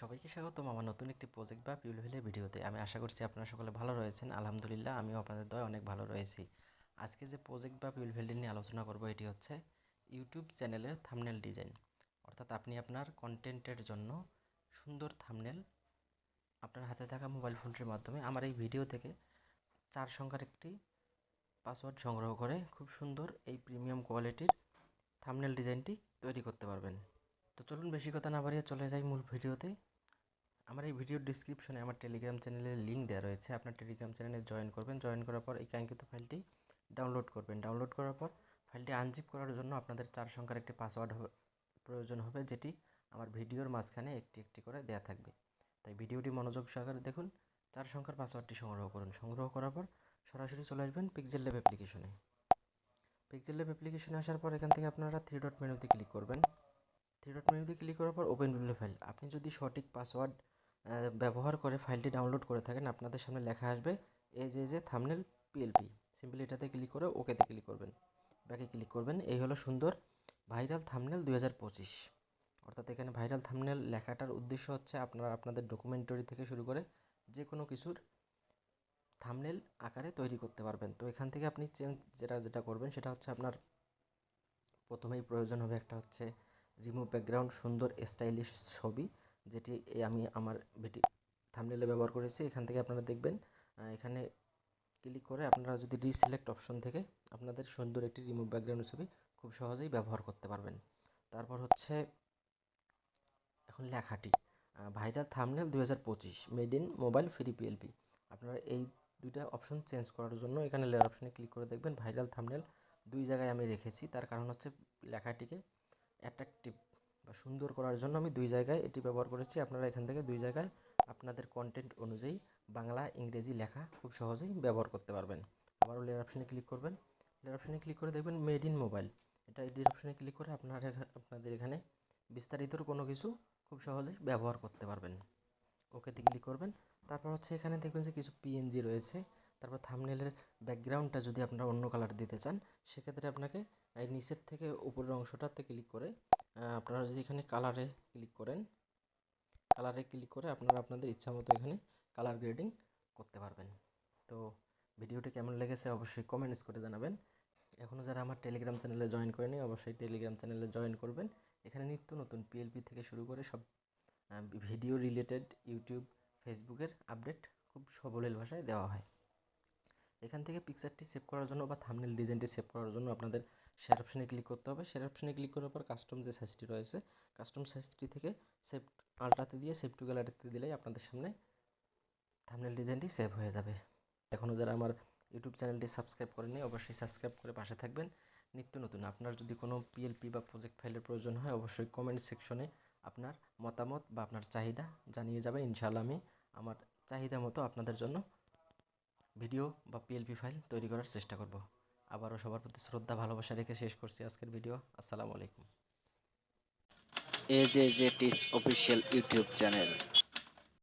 সবাইকে স্বাগতম আমার নতুন একটি প্রজেক্ট বা পিউলভিলের ভিডিওতে। আমি আশা করছি আপনারা সকলে ভালো রয়েছেন। আলহামদুলিল্লাহ, আমিও আপনাদের দয় অনেক ভালো রয়েছি। আজকে যে প্রজেক্ট বা পিউলভিলটি নিয়ে আলোচনা করব, এটি হচ্ছে ইউটিউব চ্যানেলের থামনেল ডিজাইন অর্থাৎ আপনি আপনার কন্টেন্টের জন্য সুন্দর থামনেল আপনার হাতে থাকা মোবাইল ফোনটির মাধ্যমে আমার এই ভিডিও থেকে চার সংখ্যার একটি পাসওয়ার্ড সংগ্রহ করে খুব সুন্দর এই প্রিমিয়াম কোয়ালিটির থামনেল ডিজাইনটি তৈরি করতে পারবেন। তো চলুন বেশি কথা না বাড়িয়ে চলে যাই মূল ভিডিওতে। আমার এই ভিডিওর ডিসক্রিপশনে আমার টেলিগ্রাম চ্যানেলের লিঙ্ক দেওয়া রয়েছে। আপনার টেলিগ্রাম চ্যানেলে জয়েন করবেন। জয়েন করার পর এই কাঙ্ক্ষিত ফাইলটি ডাউনলোড করবেন। ডাউনলোড করার পর ফাইলটি আনজিপ করার জন্য আপনাদের চার সংখ্যার একটি পাসওয়ার্ড প্রয়োজন হবে, যেটি আমার ভিডিওর মাঝখানে একটি একটি করে দেওয়া থাকবে। তাই ভিডিওটি মনোযোগ সহকারে দেখুন। চার সংখ্যার পাসওয়ার্ডটি সংগ্রহ করুন। সংগ্রহ করার পর সরাসরি চলে আসবেন পিক্সেল ল্যাব অ্যাপ্লিকেশনে পিক্সেল ল্যাব অ্যাপ্লিকেশনে আসার পর এখান থেকে আপনারা থ্রি ডট মেনুতে ক্লিক করবেন। থ্রি ডট মেনুতে ক্লিক করার পর ওপেন বিপ্লে ফাইল আপনি যদি সঠিক পাসওয়ার্ড ব্যবহার করে ফাইলটি ডাউনলোড করে থাকেন, আপনাদের সামনে লেখা আসবে এই যে যে থামনেল পিএলপি সিম্পলি এটাতে ক্লিক করে ওকেতে ক্লিক করবেন। ব্যাকে ক্লিক করবেন। এই হলো সুন্দর ভাইরাল থামনেল দুই হাজার পঁচিশ। অর্থাৎ এখানে ভাইরাল থামনেল লেখাটার উদ্দেশ্য হচ্ছে আপনারা আপনাদের ডকুমেন্টারি থেকে শুরু করে যে কোনো কিছুর থামনেল আকারে তৈরি করতে পারবেন। তো এখান থেকে আপনি চেঞ্জ যেটা যেটা করবেন সেটা হচ্ছে আপনার প্রথমেই প্রয়োজন হবে একটা হচ্ছে রিমুভ ব্যাকগ্রাউন্ড সুন্দর স্টাইলিশ ছবি, যেটি আমি আমার ভিটি থামনেলে ব্যবহার করেছি, এখান থেকে আপনারা দেখবেন। এখানে ক্লিক করে আপনারা যদি রিসিলেক্ট অপশন থেকে আপনাদের সুন্দর একটি রিমুভ ব্যাকগ্রাউন্ড ছবি খুব সহজেই ব্যবহার করতে পারবেন। তারপর হচ্ছে এখন লেখাটি ভাইরাল থামনেল দুই হাজার পঁচিশ made in mobile free PLP আপনারা এই দুইটা অপশন চেঞ্জ করার জন্য এখানে লেয়ার অপশনে ক্লিক করে দেখবেন ভাইরাল থামনেল দুই জায়গায় আমি রেখেছি। তার কারণ হচ্ছে লেখাটিকে অ্যাট্রাকটিভ বা সুন্দর করার জন্য আমি দুই জায়গায় এটি ব্যবহার করেছি। আপনারা এখান থেকে দুই জায়গায় আপনাদের কন্টেন্ট অনুযায়ী বাংলা, ইংরেজি লেখা খুব সহজেই ব্যবহার করতে পারবেন। আবারও লেয়ার অপশনে ক্লিক করবেন। লেয়ার অপশনে ক্লিক করে দেখবেন মেড ইন মোবাইল এটা এডিট অপশনে ক্লিক করে আপনারা আপনাদের এখানে বিস্তারিত কোনো কিছু খুব সহজেই ব্যবহার করতে পারবেন। ওকেতে ক্লিক করবেন। তারপর হচ্ছে এখানে দেখবেন যে কিছু পিএনজি রয়েছে। তারপর থামনেলের ব্যাকগ্রাউন্ডটা যদি আপনারা অন্য কালার দিতে চান, সেক্ষেত্রে আপনাকে এই নিচের থেকে উপরের অংশটাতে ক্লিক করে আপনারা যদি এখানে কালারে ক্লিক করেন কালারে ক্লিক করে আপনারা আপনাদের ইচ্ছা মতো এখানে কালার গ্রেডিং করতে পারবেন। তো ভিডিওটি কেমন লেগেছে অবশ্যই কমেন্টস করে জানাবেন। এখনও যারা আমার টেলিগ্রাম চ্যানেলে জয়েন করেনি, অবশ্যই টেলিগ্রাম চ্যানেলে জয়েন করবেন। এখানে নিত্য নতুন পিএলপি থেকে শুরু করে সব ভিডিও রিলেটেড ইউটিউব ফেসবুকের আপডেট খুব সবলীল ভাষায় দেওয়া হয়। এখান থেকে পিকচারটি সেভ করার জন্য বা থামনেল ডিজাইনটি সেভ করার জন্য আপনাদের শেয়ার অপশনে ক্লিক করতে হবে। শেয়ার অপশনে ক্লিক করার পর কাস্টম যে সাইজটি রয়েছে কাস্টম সাইজটি থেকে সেভ আলট্রাতে দিয়ে সেভ টু গ্যালারিতে দিলেই আপনাদের সামনে থামনেল ডিজাইনটি সেভ হয়ে যাবে। এখনও যারা আমার ইউটিউব চ্যানেলটি সাবস্ক্রাইব করেনি অবশ্যই সাবস্ক্রাইব করে পাশে থাকবেন। নিত্য নতুন, আপনার যদি কোনো পিএলপি বা প্রজেক্ট ফাইলের প্রয়োজন হয়, অবশ্যই কমেন্ট সেকশনে আপনার মতামত বা আপনার চাহিদা জানিয়ে যাবেন ইনশাআল্লাহ আমি আমার চাহিদা মতো আপনাদের জন্য ভিডিও বা পিএলপি ফাইল তৈরি করার চেষ্টা করব। আবারও সবার প্রতি শ্রদ্ধা, ভালোবাসা রেখে শেষ করছি আজকের ভিডিও। আসসালামু আলাইকুম। এ জে জে টিস অফিসিয়াল ইউটিউব চ্যানেল।